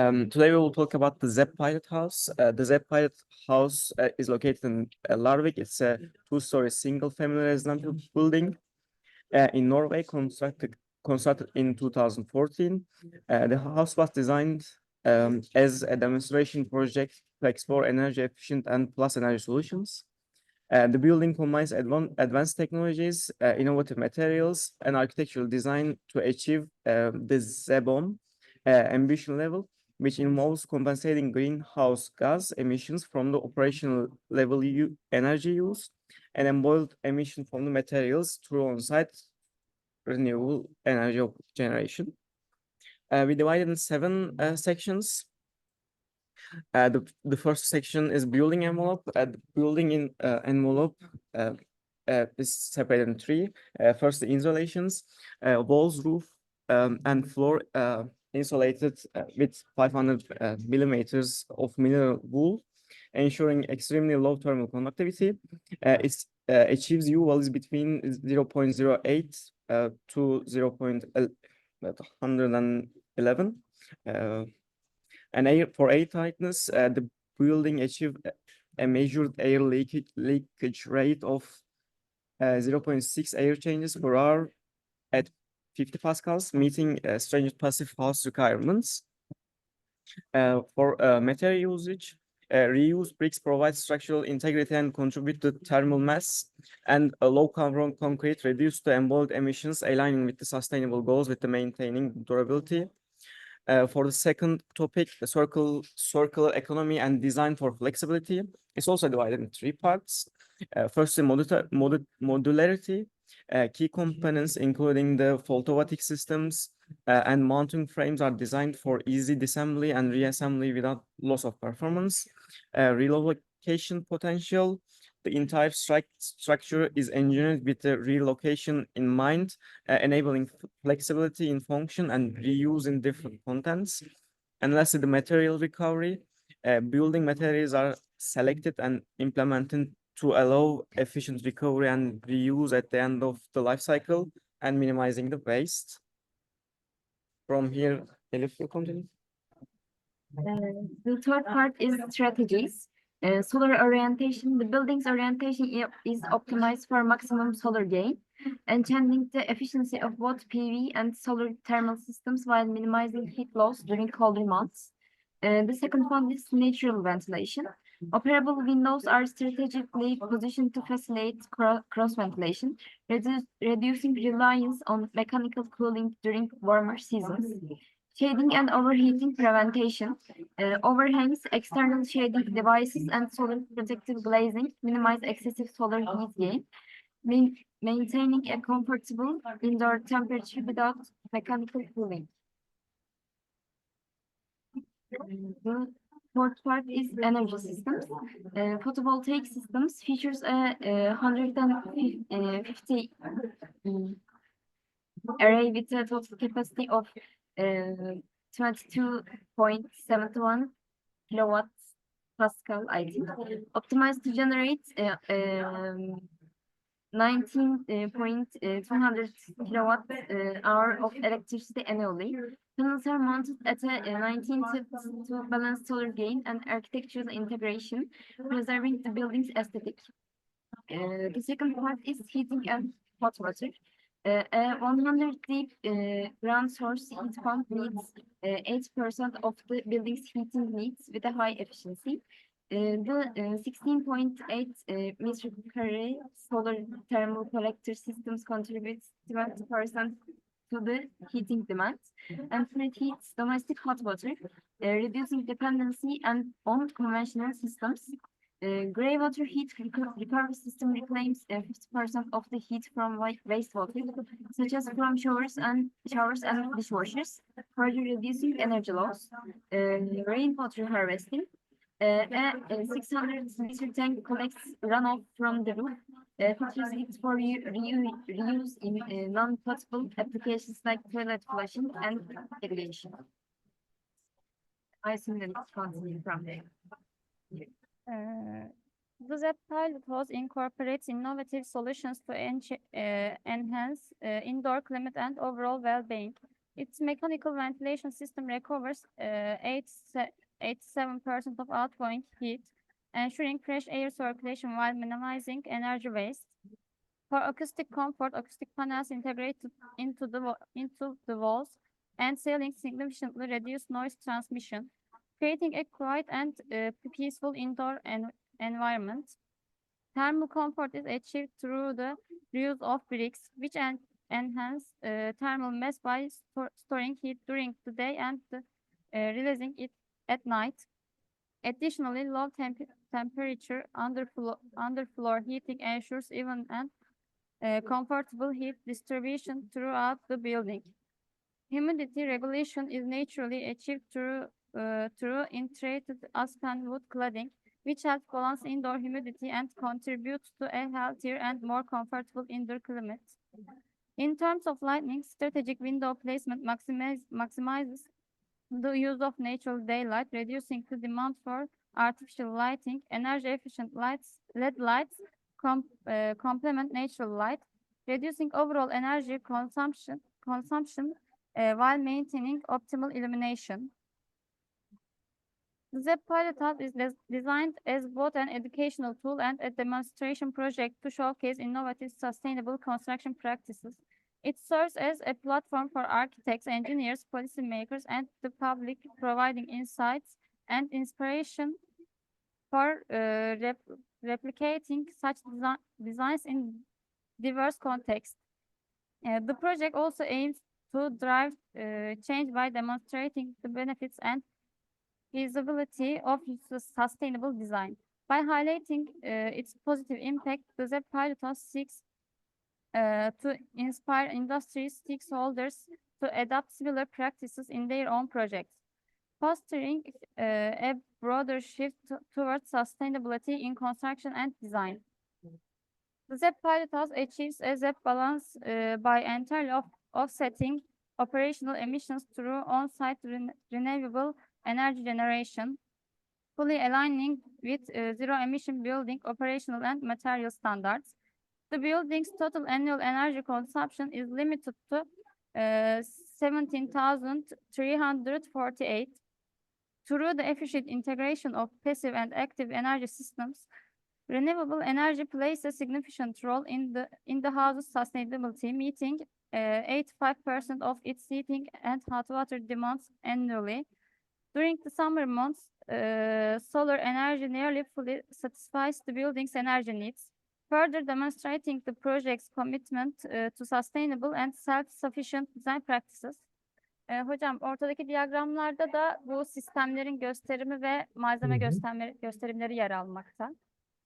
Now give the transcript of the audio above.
Um, today we will talk about the ZEP Pilot House. Uh, the ZEP Pilot House uh, is located in uh, Larvik. It's a two-story single-family residential building uh, in Norway, constructed constructed in 2014. Uh, the house was designed um, as a demonstration project to explore energy efficient and plus energy solutions. Uh, the building combines advan- advanced technologies, innovative materials, and architectural design to achieve uh, the ZEBOM ambition level, which involves compensating greenhouse gas emissions from the operational level energy use and embodied emission from the materials through on-site renewable energy generation. Uh, we divided in seven uh, sections. Uh, the, the first section is building envelope. Uh, the building in uh, envelope uh, uh, is separated in three. Uh, first, the insulations, uh, walls, roof, um, and floor uh, insulated uh, with 500 uh, millimeters of mineral wool, ensuring extremely low thermal conductivity. Uh, it achieves U values between 0.08 uh, to 0.111. Uh, and air for air tightness, the building achieved a- measured air leakage leakage rate of uh, 0.6 air changes per hour 50 pascals, meeting uh, passive house requirements. Uh, for uh, material usage, uh, reuse bricks provide structural integrity and contribute to thermal mass and a low carbon concrete reduce the embodied emissions aligning with the sustainable goals with the maintaining durability. Uh, for the second topic, the circle, circular economy and design for flexibility. It's also divided in three parts. Uh, modularity, uh, key components, including the photovoltaic systems uh, and mounting frames are designed for easy disassembly and reassembly without loss of performance. Uh, relocation potential, the entire struct- structure is engineered with the relocation in mind, uh, enabling flexibility in function and reuse in different contents. And lastly, the material recovery, uh, building materials are selected and implemented to allow efficient recovery and reuse at the end of the life cycle and minimizing the waste. From here, Elif will continue. Uh, The third part is strategies. Uh, solar orientation, the building's orientation is optimized for maximum solar gain, enhancing the efficiency of both PV and solar thermal systems while minimizing heat loss during colder months. Uh, the second one is natural ventilation. Operable windows are strategically positioned to facilitate cross ventilation, redu- reducing reliance on mechanical cooling during warmer seasons. Shading and overheating prevention. Uh, overhangs, external shading devices, and solar protective glazing minimize excessive solar heat gain, main- maintaining a comfortable indoor temperature without mechanical cooling. The fourth part is energy systems. Uh, photovoltaic systems features a, uh hundred and fif- uh, um, array with a total capacity of uh, twenty-two point seventy-one kilowatts Pascal, I think, optimized to generate uh, um, nineteen uh, point uh, kilowatt uh, hour of electricity annually. Panels are mounted at a uh, nineteen tips to balance solar gain and architectural integration, preserving the building's aesthetic. Uh, the second part is heating and hot water. Uh, a 100 deep uh, ground source heat pump meets eight percent of the building's heating needs with a high efficiency. Uh, the sixteen point eight meter solar thermal collector systems contributes twenty percent to the heating demand and preheats domestic hot water, uh, reducing dependency and on conventional systems. Uh, gray water heat reco- recovery system reclaims uh, fifty percent of the heat from wa- wastewater, such as from showers and showers and dishwashers, further reducing energy loss. Uh, rainwater harvesting. Uh, a, a six hundred liter tank collects runoff from the roof, uh, it for u- reu- reuse in uh, non-potable applications like toilet flushing and irrigation. I assume that it's continuing from there. Uh, The ZEP pilot house incorporates innovative solutions to ench- uh, enhance uh, indoor climate and overall well-being. Its mechanical ventilation system recovers uh, 87% of outgoing heat, ensuring fresh air circulation while minimizing energy waste. For acoustic comfort, acoustic panels integrated into the into the walls and ceiling significantly reduce noise transmission, creating a quiet and uh, peaceful indoor en- environment. Thermal comfort is achieved through the reuse of bricks, which en- enhance uh, thermal mass by stor- storing heat during the day and uh, releasing it at night. Additionally, low temp- temperature underfloor, underfloor heating ensures even and uh, comfortable heat distribution throughout the building. Humidity regulation is naturally achieved through uh, through integrated aspen wood cladding, which helps balance indoor humidity and contributes to a healthier and more comfortable indoor climate. In terms of lighting, strategic window placement maximize, maximizes the use of natural daylight, reducing the demand for artificial lighting. Energy efficient lights, LED lights uh, complement natural light, reducing overall energy consumption consumption uh, while maintaining optimal illumination. The Pilot Hub is des- designed as both an educational tool and a demonstration project to showcase innovative sustainable construction practices. It serves as a platform for architects, engineers, policymakers, and the public, providing insights and inspiration for uh, rep- replicating such desi- designs in diverse contexts. Uh, the project also aims to drive uh, change by demonstrating the benefits and feasibility of sustainable design. By highlighting uh, its positive impact, the Pilot seeks uh, to inspire industry stakeholders to adopt similar practices in their own projects, fostering uh, a broader shift towards sustainability in construction and design. The ZEP Pilot House achieves a ZEP balance uh, by entirely off- offsetting operational emissions through on-site ren- renewable energy generation, fully aligning with uh, zero-emission building operational and material standards. The building's total annual energy consumption is limited to uh, 17,348. Through the efficient integration of passive and active energy systems, renewable energy plays a significant role in the in the house's sustainability, meeting uh, 85% of its heating and hot water demands annually. During the summer months, uh, solar energy nearly fully satisfies the building's energy needs, further demonstrating the project's commitment uh, to sustainable and self-sufficient design practices. Ee, hocam ortadaki diyagramlarda da bu sistemlerin gösterimi ve malzeme Hı hı. gösterme, gösterimleri yer almakta.